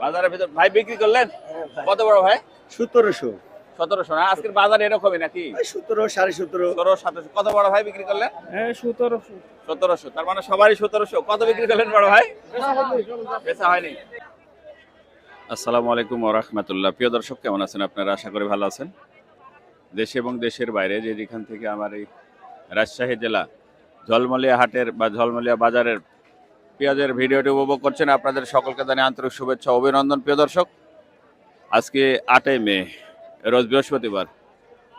বাজারের ভিতর ভাই বিক্রি করলেন? কত বড় ভাই? সতেরোশো। সতেরোশো না? আজকের বাজার এরকমই নাকি? সতেরো সাড়ে সতেরো। ষোলো সতেরোশো কত বড় ভাই বিক্রি করলেন? হ্যাঁ সতেরোশো। সতেরোশো। তার মানে সবারই সতেরোশো। কত বিক্রি করলেন বড় ভাই? বেচা হয়নি। আসসালামু আলাইকুম ওরহমতুল্লাহ প্রিয় দর্শক কেমন আছেন আপনারা? আশা করি ভালো আছেন। দেশে এবং দেশের বাইরে যে যেখান থেকে আমার এই রাজশাহী জেলা ঝলমলিয়া হাটের বা ঝলমলিয়া বাজারের পেঁয়াজের ভিডিওটি উপভোগ করছেন আপনাদের সকলকে জানিয়ে আন্তরিক শুভেচ্ছা অভিনন্দন, প্রিয় দর্শক। আজকে আটই মে, রোজ বৃহস্পতিবার,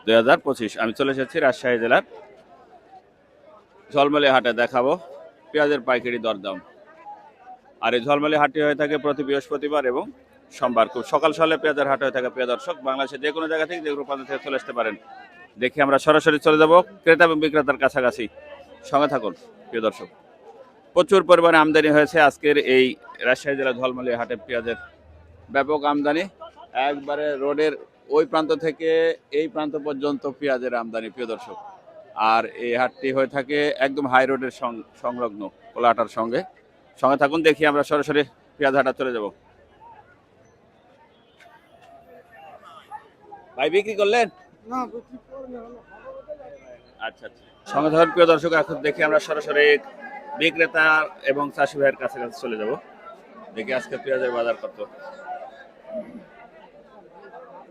দুই হাজার পঁচিশ। আমি চলে এসেছি রাজশাহী জেলার ঝলমলিয়া হাটে দেখাবো পেঁয়াজের পাইকারি দরদাম। আর এই ঝলমলি হাটটি হয়ে থাকে প্রতি বৃহস্পতিবার এবং সোমবার। খুব সকাল সকালে পেঁয়াজের হাট হয়ে থাকে, প্রিয় দর্শক। বাংলাদেশের যে কোনো জায়গা থেকে যে কোনো প্রান্ত থেকে চলে আসতে পারেন। দেখি আমরা সরাসরি চলে যাব। ক্রেতা এবং বিক্রেতার কাছাকাছি। সঙ্গে থাকুন, প্রিয় দর্শক। প্রচুর পরিমাণে আমদানি হয়েছে আজকের এই রাজশাহী জেলা ঝলমলি হাটে পেঁয়াজের ব্যাপক আমদানি। একবারে রোডের ওই প্রান্ত থেকে এই প্রান্ত পর্যন্ত পেঁয়াজের আমদানি প্রিয় দর্শক। আর এই হাটটি হয়ে থাকে একদম হাই রোডের সংলগ্ন কোলাহাটার সঙ্গে। সঙ্গে থাকুন দেখি আমরা সরাসরি পেঁয়াজ হাটা চলে যাব। ভাই বিক্রি করলেন? আচ্ছা আচ্ছা। সঙ্গে থাকুন প্রিয় দর্শক এখন দেখি আমরা সরাসরি বিক্রেতা এবং চাষি ভাইয়ের কাছে কাছে চলে যাব। দেখি আজকে পেঁয়াজের বাজার কত।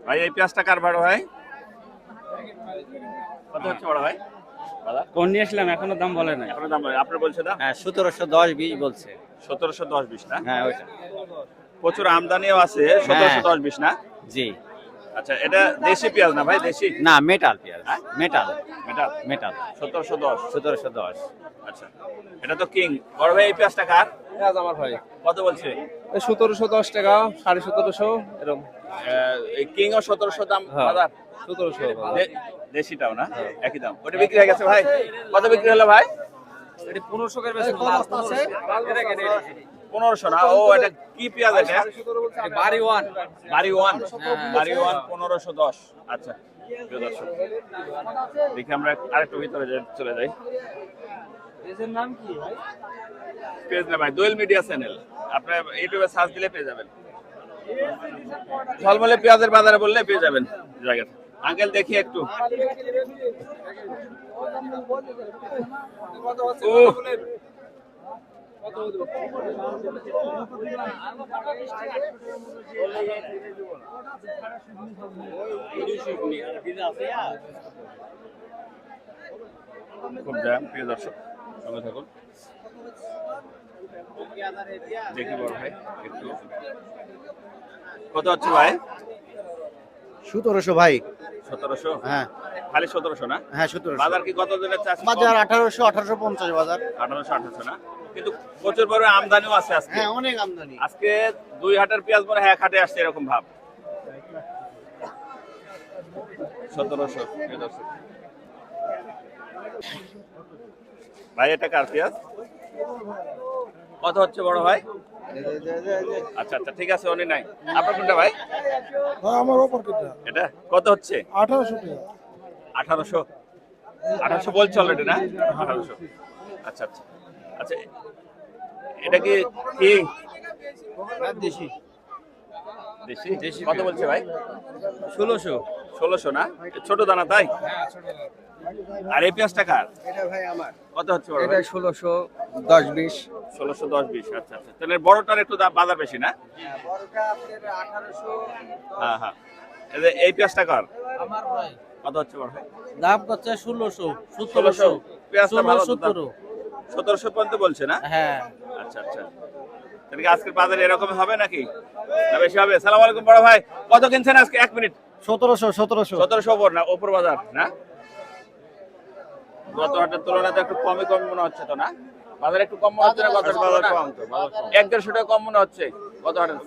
ভাই এই পেঁয়াজটা কার ভাড়া ভাই কত হচ্ছে বড় ভাই কোন নিয়ে আসলাম? এখনও দাম বলে নাই। এখনও দাম বলেন। আপনার বলছে দাম? হ্যাঁ সতেরোশো দশ বিশ বলছে। সতেরোশো দশ বিশ না? হ্যাঁ ওইটা। প্রচুর আমদানিও আছে সতেরোশো দশ বিশ না? জি। আচ্ছা এটা দেশি পেঁয়াজ না ভাই দেশি? না মেটাল পেঁয়াজ। হ্যাঁ? মেটাল। মেটাল? মেটাল। সতেরোশো দশ? সতেরোশো দশ। আচ্ছা এটা তো কিং। বড় ভাই এই পেঁয়াজটা কার? পেঁয়াজ আমার ভাই। কত বলছে? সতেরোশো দশ টাকা সাড়ে সতেরোশো এরকম আহ, এই কিং ও সতেরোশো দাম হ্যাঁ। বাজার? সতেরোশো দেশিটাও না? একই দাম। ওটা বিক্রি হয়ে গেছে ভাই? কত বিক্রি হলো ভাই? পনেরোশো করে বেশি পনেরোশো না? ও এটা কি পেঁয়াজ এটা? বাড়ি ওয়ান। বাড়ি ওয়ান? হ্যাঁ। বাড়ি ওয়ান পনেরোশো দশ। আচ্ছা দেখি আমরা আরেকটু ভিতরে চলে যাই। নাম কি ভাই? পেজ না ভাই দোয়েল মিডিয়া চ্যানেল। আপনার ইউটিউবে সার্চ দিলে পেয়ে যাবেন। ঝলমলে পেঁয়াজের বাজারে বললে পেয়ে যাবেন। জায়গাটা আঙ্কেল দেখি একটু। উহ, খুব প্রিয় দর্শক সঙ্গে থাকুন। দেখি বড় ভাই একটু। কত হচ্ছে ভাই? সতেরোশো ভাই। সতেরোশো? হ্যাঁ। খালি সতেরোশো না? হ্যাঁ সতেরোশো। বাজার কি কত দিনের চাষ? বাজার আঠারোশো আঠারোশো পঞ্চাশ বাজার। আঠারোশো আঠারোশো না? কিন্তু প্রচুর বড় আমদানিও আছে আজকে। হ্যাঁ অনেক আমদানি। আজকে দুই হাটের পেঁয়াজ মনে হয় এক হাটে আসছে এরকম ভাব। সতেরোশো ভাই এটা কার পেঁয়াজ? কত হচ্ছে বড় ভাই? আচ্ছা আচ্ছা ঠিক আছে উনি নাই। আপনার কোনটা ভাই? আমার ওপর এটা? কত হচ্ছে? আঠারোশো আঠারোশো? আঠারোশো বলছে অলরেডি না? আঠারোশো। আচ্ছা আচ্ছা। আচ্ছা এটা কি কি? দেশি। দেশি? কত বলছে ভাই? ষোলোশো। ষোলোশো না? ছোট দানা তাই? আর এই পেঁয়াজটা কার? এটা ভাই আমার। কত হচ্ছে এটা ষোলোশো দশ বিশ। ষোলোশো দশ বিশ আচ্ছা আচ্ছা। তাহলে বড়টার একটু দাম বাজার বেশি না? বড়টা আপনার আঠারোশো হ্যাঁ হ্যাঁ। এই পেঁয়াজটা কার? আমার ভাই। কত হচ্ছে বড় ভাই? দাম করছে ষোলোশো ষোলোশো। পেঁয়াজটা ভালো সতেরো। সতেরোশো পর্যন্ত বলছে না? হ্যাঁ। আচ্ছা আচ্ছা। তাহলে আজকের বাজারে এরকম হবে নাকি? না বেশি হবে। সালাম আলাইকুম বড় ভাই। কত কিনছেন আজকে? এক মিনিট। সতেরোশো সতেরোশো। সতেরোশো ওপর না ওপর বাজার না? গত হাটের তুলনায় তো একটু কমই কম মনে হচ্ছে তো না? বাজার একটু কম মনে হচ্ছে না গত বাজার কম তো এক দেড়শো টাকা কম মনে হচ্ছে গত হাটের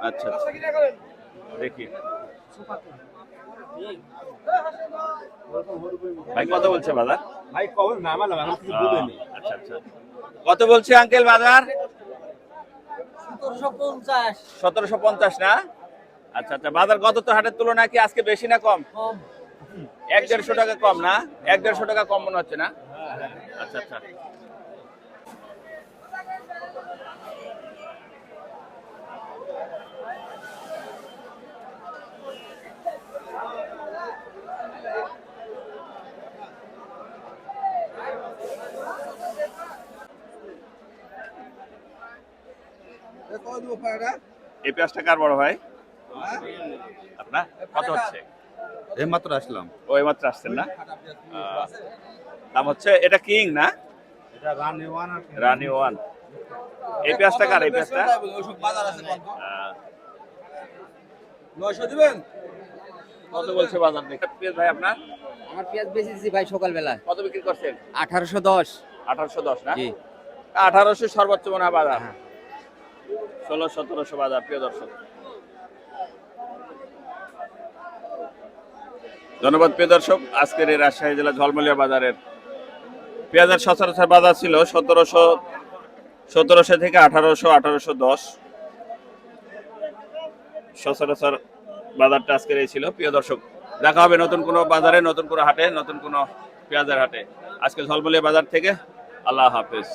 আচ্ছা আচ্ছা। দেখি। ভাই কত বলছে বাজার? ভাই কবে? নামালাম এখন কিছু বলিনি আচ্ছা আচ্ছা। কত বলছে আঙ্কেল বাজার? সতেরোশো পঞ্চাশ। না? আচ্ছা আচ্ছা। বাজার গত তো হাটের তুলনায় কি আজকে বেশি না কম? কম। এক দেড়শো টাকা কম না? এক দেড়শো টাকা কম মনে হচ্ছে না? আচ্ছা আচ্ছা। এই পেঁয়াজটা কার বড় ভাই? আপনার? কত হচ্ছে? এই মাত্র আসলাম মাত্র আসছেন না? দাম হচ্ছে এটা কিং না? রানি ওয়ান এই পেঁয়াজটা কার এই পেঁয়াজটা? আহ, কত বলছে বাজার দেখে? পেঁয়াজ ভাই আপনার? আমার পেঁয়াজ বেশি ভাই সকালবেলা কত বিক্রি করছেন? আঠারোশো দশ। আঠারোশো দশ না? আঠারোশো সর্বোচ্চ মনে হয় বাজার। ষোলো সতেরোশো বাজার প্রিয় দর্শক। ধন্যবাদ, প্রিয় দর্শক। আজকের এই রাজশাহী জেলা ঝলমলিয়া বাজারের পেঁয়াজের সচরাচর বাজার ছিল সতেরোশো সতেরোশো থেকে আঠারোশো আঠারোশো দশ। সচরাচর বাজারটা আজকের এই ছিল। প্রিয় দর্শক, দেখা হবে নতুন কোনো বাজারে, নতুন কোনো হাটে, নতুন কোনো পেঁয়াজের হাটে। আজকে ঝলমলিয়া বাজার থেকে আল্লাহ হাফেজ।